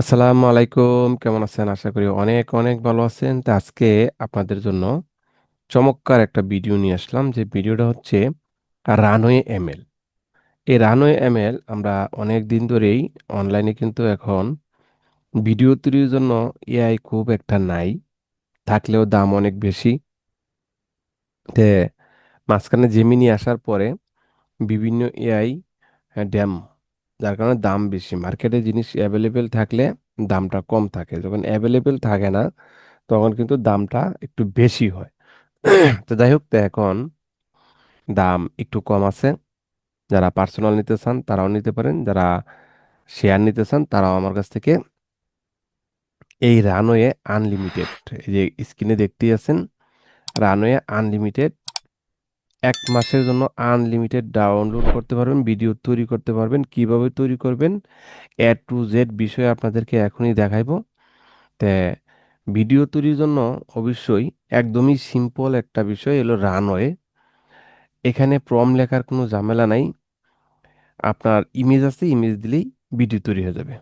আসসালামু আলাইকুম, কেমন আছেন? আশা করি অনেক অনেক ভালো আছেন। তো আজকে আপনাদের জন্য চমৎকার একটা ভিডিও নিয়ে আসলাম। যে ভিডিওটা হচ্ছে রানওয়ে এমএল। এই রানওয়ে এমএল আমরা অনেক দিন ধরেই অনলাইনে কিন্তু এখন ভিডিও তৈরির জন্য এআই খুব একটা নাই। থাকলেও দাম অনেক বেশি। তে মাঝখানে জেমিনি আসার পরে বিভিন্ন এআই ড্যাম যার কারণে দাম বেশি। মার্কেটে জিনিস অ্যাভেলেবেল থাকলে দামটা কম থাকে। যখন অ্যাভেলেবেল থাকে না, তখন কিন্তু দামটা একটু বেশি হয়। তো যাই হোক, তো এখন দাম একটু কম আছে। যারা পার্সোনাল নিতে চান, তারাও নিতে পারেন। যারা শেয়ার নিতে চান, তারাও আমার কাছ থেকে এই রানওয়ে আনলিমিটেড এই যে স্ক্রিনে দেখতেই আছেন রানওয়ে আনলিমিটেড এক মাসের জন্য আনলিমিটেড ডাউনলোড করতে পারবেন ভিডিও তৈরি করতে পারবেন, কীভাবে তৈরি করবেন এ টু জেড বিষয়ে আপনাদেরকে এখনই দেখাইবো। তে ভিডিও তৈরির জন্য অবশ্যই একদমই সিম্পল একটা বিষয় এলো রানওয়ে এখানে প্রম লেখার কোনো ঝামেলা নাই। আপনার ইমেজ আছে ইমেজ দিলেই ভিডিও তৈরি হয়ে যাবে।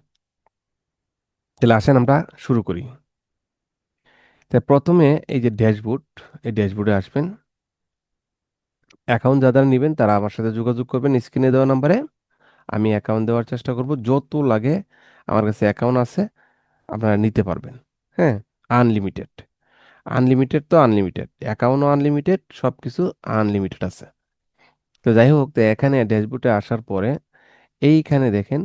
তাহলে আসেন আমরা শুরু করি। তা প্রথমে এই যে ড্যাশবোর্ড এই ড্যাশবোর্ডে আসবেন। অ্যাকাউন্ট যারা নেবেন, তারা আমার সাথে যোগাযোগ করবেন স্ক্রিনে দেওয়া নাম্বারে আমি অ্যাকাউন্ট দেওয়ার চেষ্টা করব, যত লাগে আমার কাছে অ্যাকাউন্ট আছে, আপনারা নিতে পারবেন। হ্যাঁ আনলিমিটেড আনলিমিটেড তো আনলিমিটেড অ্যাকাউন্টও আনলিমিটেড সব কিছু আনলিমিটেড আছে। তো যাই হোক, তো এখানে ড্যাশবোর্ডে আসার পরে, এইখানে দেখেন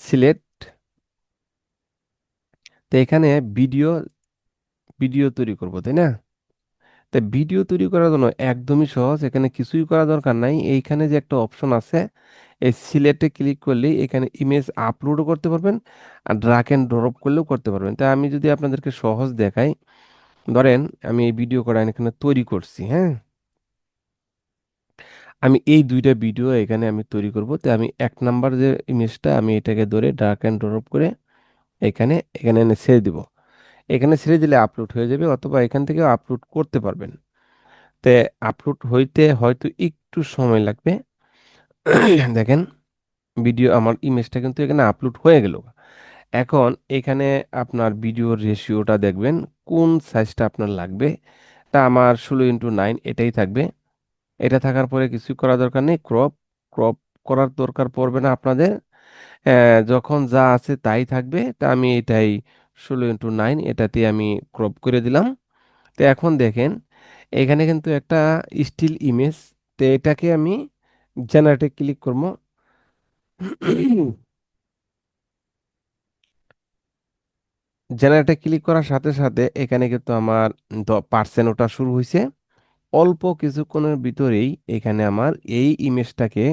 সিলেক্ট তো এখানে ভিডিও ভিডিও তৈরি করব, তাই না? তো ভিডিও তৈরি করার জন্য একদমই সহজ, এখানে কিছুই করা দরকার নাই। এইখানে যে একটা অপশন আছে, এই সিলেটে ক্লিক করলে এখানে ইমেজ আপলোডও করতে পারবেন আর ড্রাক অ্যান্ড ড্রপ করলেও করতে পারবেন। তাই আমি যদি আপনাদেরকে সহজ দেখাই, ধরেন আমি এই ভিডিও করা এখানে তৈরি করছি হ্যাঁ? আমি এই দুইটা ভিডিও এখানে আমি তৈরি করব। তো আমি এক নাম্বার যে ইমেজটা আমি এটাকে ধরে ড্রাক অ্যান্ড ড্রপ করে এখানে এখানে এনে ছেড়ে দিব। এখানে ছেড়ে দিলে আপলোড হয়ে যাবে অথবা এখান থেকে আপলোড করতে পারবেন। তে আপলোড হইতে হয়তো একটু সময় লাগবে। দেখেন ভিডিও আমার ইমেজটা কিন্তু এখানে আপলোড হয়ে গেল। এখন এখানে আপনার ভিডিওর রেশিওটা দেখবেন, কোন সাইজটা আপনার লাগবে। তা আমার ষোলো ইন্টু নাইন এটাই থাকবে। এটা থাকার পরে কিছুই করা দরকার নেই ক্রপ ক্রপ করার দরকার পড়বে না আপনাদের। যখন যা আছে তাই থাকবে। তা আমি এটাই ষোলো ইন্টু নাইন এটাতে আমি ক্রপ করে দিলাম। তো এখন দেখেন, এখানে কিন্তু একটা স্টিল ইমেজ তো এটাকে আমি জেনারেটে ক্লিক করব। জেনারেটে ক্লিক করার সাথে সাথে এখানে কিন্তু আমার পার্সেন্ট ওটা শুরু হয়েছে অল্প কিছুক্ষণের ভিতরেই এখানে আমার এই ইমেজটাকে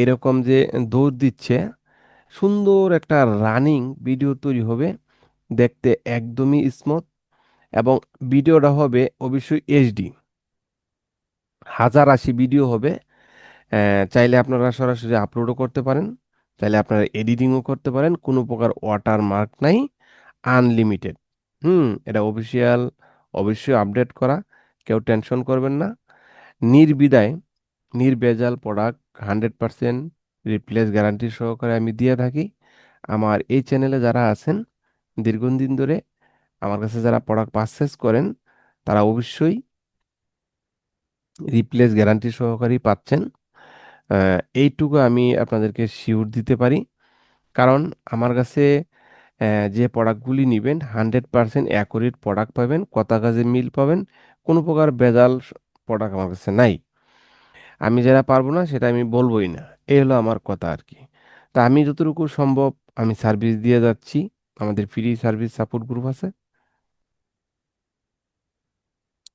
এরকম যে দৌড় দিচ্ছে, সুন্দর একটা রানিং ভিডিও তৈরি হবে। দেখতে একদমই স্মুথ এবং ভিডিওটা হবে অবশ্যই এইচডি হাজার আশি ভিডিও হবে। চাইলে আপনারা সরাসরি আপলোডও করতে পারেন, চাইলে আপনারা এডিটিংও করতে পারেন, কোনো প্রকার ওয়াটার মার্ক নাই আনলিমিটেড হুম, এটা অফিসিয়াল অবশ্যই আপডেট করা, কেউ টেনশন করবেন না। নির্বিদায়, নির্বেজাল product hundred percent replace guarantee সহকারে আমি দিয়ে থাকি। আমার এই চ্যানেলে যারা আছেন দীর্ঘদিন ধরে আমার কাছে যারা প্রোডাক্ট পারচেস করেন, তারা অবশ্যই রিপ্লেস গ্যারান্টি সহকারেই পাচ্ছেন। এইটুকু আমি আপনাদেরকে শিওর দিতে পারি। কারণ আমার কাছে যে প্রোডাক্টগুলি নেবেন হান্ড্রেড পারসেন্ট অ্যাকুরেট প্রোডাক্ট পাবেন, কথা কাজে মিল পাবেন, কোনো প্রকার ভেজাল প্রোডাক্ট আমার কাছে নাই। আমি যেটা পারব না, সেটা আমি বলবোই না। এই হলো আমার কথা আর কি। তা আমি যতটুকু সম্ভব আমি সার্ভিস দিয়ে যাচ্ছি। আমাদের ফ্রি সার্ভিস সাপোর্ট গ্রুপ আছে।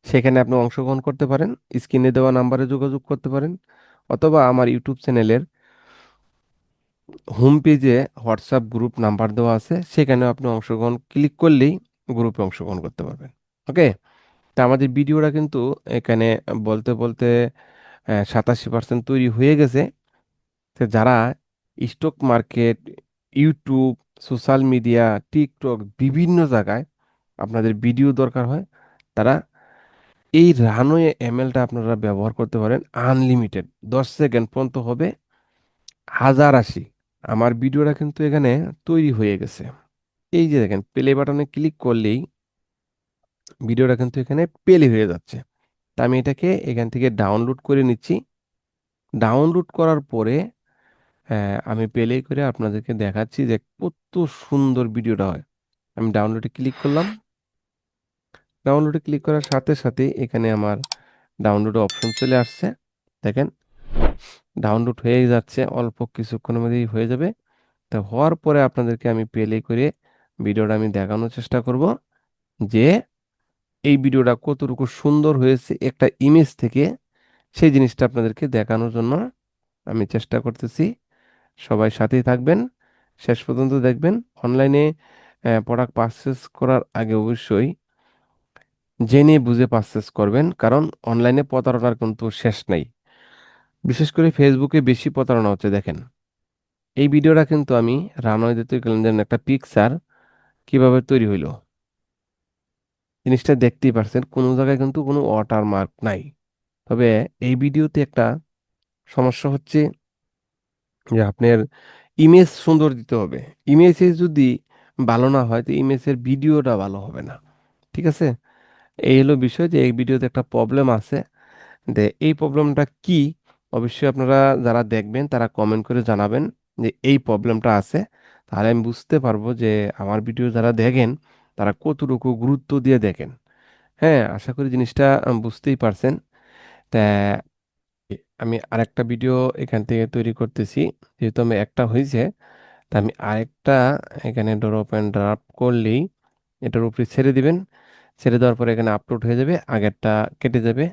সেখানে আপনি অংশগ্রহণ করতে পারেন স্ক্রিনে দেওয়া নাম্বারে যোগাযোগ করতে পারেন, অথবা আমার ইউটিউব চ্যানেলের হোম পেজে হোয়াটসঅ্যাপ গ্রুপ নাম্বার দেওয়া আছে সেখানে আপনি অংশগ্রহণ ক্লিক করলেই গ্রুপে অংশগ্রহণ করতে পারবেন। ওকে তা আমাদের ভিডিওটা কিন্তু এখানে বলতে বলতে সাতাশি পার্সেন্ট তৈরি হয়ে গেছে। যারা stock market YouTube social media, TikTok বিভিন্ন জায়গায় আপনাদের ভিডিও দরকার হয়, তারা এই রানওয়ে এমএলটা আপনারা ব্যবহার করতে পারেন আনলিমিটেড। দশ সেকেন্ড পর্যন্ত হবে হাজার আশি। আমার ভিডিওটা কিন্তু এখানে তৈরি হয়ে গেছে। এই যে দেখেন প্লে বাটনে ক্লিক করলেই ভিডিওটা কিন্তু এখানে প্লে হয়ে যাচ্ছে। তা আমি এটাকে এখান থেকে ডাউনলোড করে নিচ্ছি। ডাউনলোড করার পরে আহ, আমি প্লে করে আপনাদেরকে দেখাচ্ছি যে কত সুন্দর ভিডিওটা হয়। আমি ডাউনলোডে ক্লিক করলাম। ডাউনলোডে ক্লিক করার সাথে সাথে এখানে আমার ডাউনলোড অপশন চলে আসছে। দেখেন ডাউনলোড হয়ে যাচ্ছে অল্প কিছুক্ষণের মধ্যেই হয়ে যাবে। তা হওয়ার পরে আপনাদেরকে আমি প্লে করে ভিডিওটা আমি দেখানোর চেষ্টা করব যে এই ভিডিওটা কতটুকু সুন্দর হয়েছে একটা ইমেজ থেকে সেই জিনিসটা আপনাদেরকে দেখানোর জন্য আমি চেষ্টা করতেছি। সবাই সাথেই থাকবেন। শেষ পর্যন্ত দেখবেন, অনলাইনে প্রোডাক্ট পারচেস করার আগে অবশ্যই জেনে বুঝে পারচেস করবেন, কারণ অনলাইনে প্রতারণার কিন্তু শেষ নাই। বিশেষ করে ফেসবুকে বেশি প্রতারণা হচ্ছে, দেখেন। এই ভিডিওটা কিন্তু আমি রানওয়ে তৈরি করলাম যেন একটা পিকচার কীভাবে তৈরি হইল। জিনিসটা দেখতেই পারছেন, কোনো জায়গায় কিন্তু কোনো ওয়াটার মার্ক নাই। তবে এই ভিডিওতে একটা সমস্যা হচ্ছে যে আপনার ইমেজ সুন্দর দিতে হবে। ইমেজে যদি ভালো না হয়, তো ইমেজের ভিডিওটা ভালো হবে না। ঠিক আছে? এই হলো বিষয় যে এই ভিডিওতে একটা প্রবলেম আছে। যে এই প্রবলেমটা কি? অবশ্যই আপনারা যারা দেখবেন, তারা কমেন্ট করে জানাবেন যে এই প্রবলেমটা আছে। তাহলে আমি বুঝতে পারব যে আমার ভিডিও যারা দেখেন, তারা কতটুকু গুরুত্ব দিয়ে দেখেন। হ্যাঁ আশা করি জিনিসটা বুঝতেই পারছেন। তা আমি আরেকটা ভিডিও এখান থেকে তৈরি করতেছি। যেহেতু আমি একটা হয়েছে তা আমি আরেকটা এখানে ড্রপ অ্যান্ড ড্রাপ করলেই এটার উপরে ছেড়ে দিবেন। ছেড়ে দেওয়ার পরে এখানে আপলোড হয়ে যাবে, আগেরটা কেটে যাবে।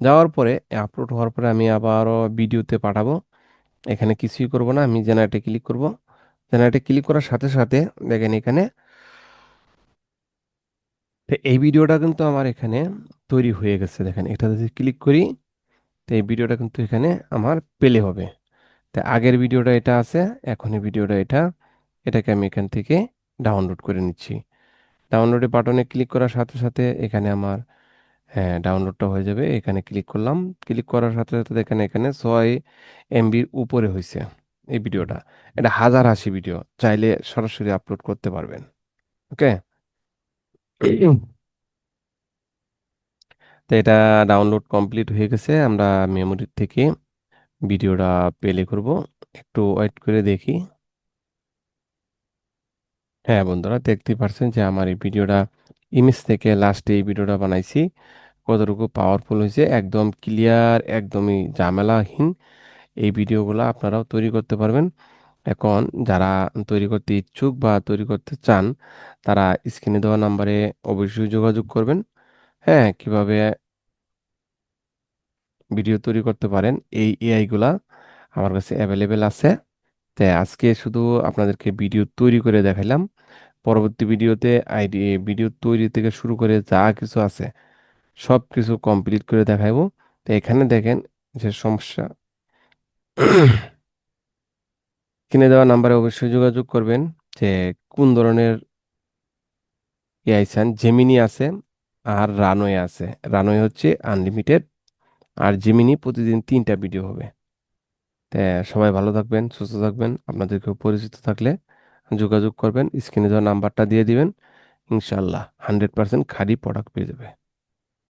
যাওয়ার পরে আপলোড হওয়ার পরে আমি আবারও ভিডিওতে পাঠাবো। এখানে কিছুই করব না, আমি জেনারেটে ক্লিক করব। জেনারেটে ক্লিক করার সাথে সাথে দেখেন এখানে এই ভিডিওটা কিন্তু আমার এখানে তৈরি হয়ে গেছে। দেখেন এটা যদি ক্লিক করি। তো এই ভিডিওটা কিন্তু এখানে আমার পেলে হবে। তা আগের ভিডিওটা এটা আছে এখনই ভিডিওটা এটা। এটাকে আমি এখান থেকে ডাউনলোড করে নিচ্ছি। ডাউনলোডে বাটনে ক্লিক করার সাথে সাথে এখানে আমার হ্যাঁ ডাউনলোডটা হয়ে যাবে। এখানে ক্লিক করলাম। ক্লিক করার সাথে সাথে দেখেন এখানে ছয় এমবির উপরে হয়েছে এই ভিডিওটা। এটা হাজার আশি ভিডিও। চাইলে সরাসরি আপলোড করতে পারবেন। ওকে তো এটা ডাউনলোড কমপ্লিট হয়ে গেছে। আমরা মেমোরির থেকে ভিডিওটা প্লে করব। একটু ওয়েট করে দেখি। হ্যাঁ বন্ধুরা দেখতে পারছেন যে আমার এই ভিডিওটা ইমেজ থেকে লাস্টে এই ভিডিওটা বানাইছি। কতটুকু পাওয়ারফুল হয়েছে, একদম ক্লিয়ার একদমই ঝামেলাহীন এই ভিডিওগুলো আপনারাও তৈরি করতে পারবেন। এখন যারা তৈরি করতে ইচ্ছুক বা তৈরি করতে চান, তারা স্ক্রিনে দেওয়া নাম্বারে অবশ্যই যোগাযোগ করবেন। হ্যাঁ কীভাবে ভিডিও তৈরি করতে পারেন, এই এআইগুলা আমার কাছে অ্যাভেলেবেল আছে। তাই আজকে শুধু আপনাদেরকে ভিডিও তৈরি করে দেখাইলাম। পরবর্তী ভিডিওতে আইডি, ভিডিও তৈরি থেকে শুরু করে যা কিছু আছে সব কিছু কমপ্লিট করে দেখাইবো। তো এখানে দেখেন যে সমস্যা। কিনে দেওয়া নাম্বারে অবশ্যই যোগাযোগ করবেন যে কোন ধরনের এআই চান জেমিনি আছে আর রানওয়ে আছে। রানওয়ে হচ্ছে আনলিমিটেড আর জিমিনি প্রতিদিন তিনটা ভিডিও হবে। তা সবাই ভালো থাকবেন, সুস্থ থাকবেন। আপনাদের কেউ পরিচিত থাকলে যোগাযোগ করবেন। স্ক্রিনে দেওয়া নাম্বারটা দিয়ে দিবেন। ইনশাল্লাহ হান্ড্রেড পার্সেন্ট খালি প্রোডাক্ট পেয়ে যাবে।